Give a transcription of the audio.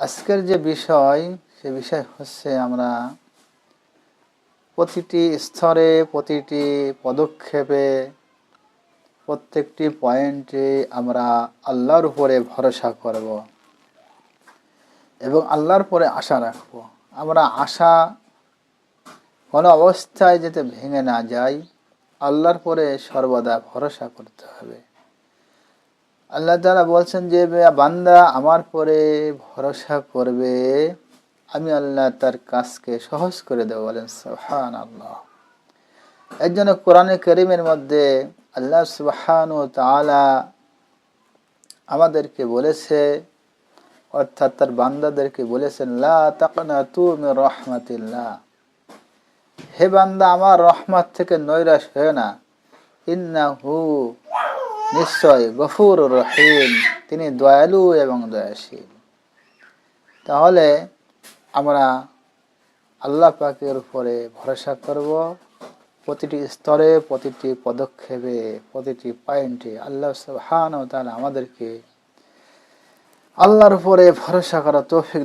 আজকের যে বিষয়, সে বিষয় হচ্ছে আমরা প্রতিটি স্তরে, প্রতিটি পদক্ষেপে, প্রত্যেকটি পয়েন্টে আমরা আল্লাহর উপরে ভরসা করব এবং আল্লাহর পরে আশা রাখব। আমরা আশা কোনো অবস্থায় যাতে ভেঙে না যায়, আল্লাহর পরে সর্বদা ভরসা করতে হবে। আল্লাহ তাআলা বলছেন যে বান্দা আমার পরে ভরসা করবে। আমি আল্লাহ তার কাজকে সহজ করে দেবো। বলেন সুবহান আল্লাহ এর জন্য কোরআনে করিমের মধ্যে আল্লাহ সুবহান ও তাআলা আমাদেরকে বলেছে, অর্থাৎ তার বান্দাদেরকে বলেছেন লা তাকনা তু মির রহমাতিল্লাহ। হে বান্দা, আমার রহমত থেকে নৈরাশ হয়ে না। ইন্নাহু নিশ্চয়, গফুর রহিম, তিনি দয়ালু এবং দয়াশীল। তাহলে আমরা আল্লাহ পাকের উপরে ভরসা করব, প্রতিটি স্তরে, প্রতিটি পদক্ষেপে, প্রতিটি পয়েন্টে আল্লাহ সুবহান ও তাআলা আমাদেরকে আল্লাহর উপরে ভরসা করা তৌফিক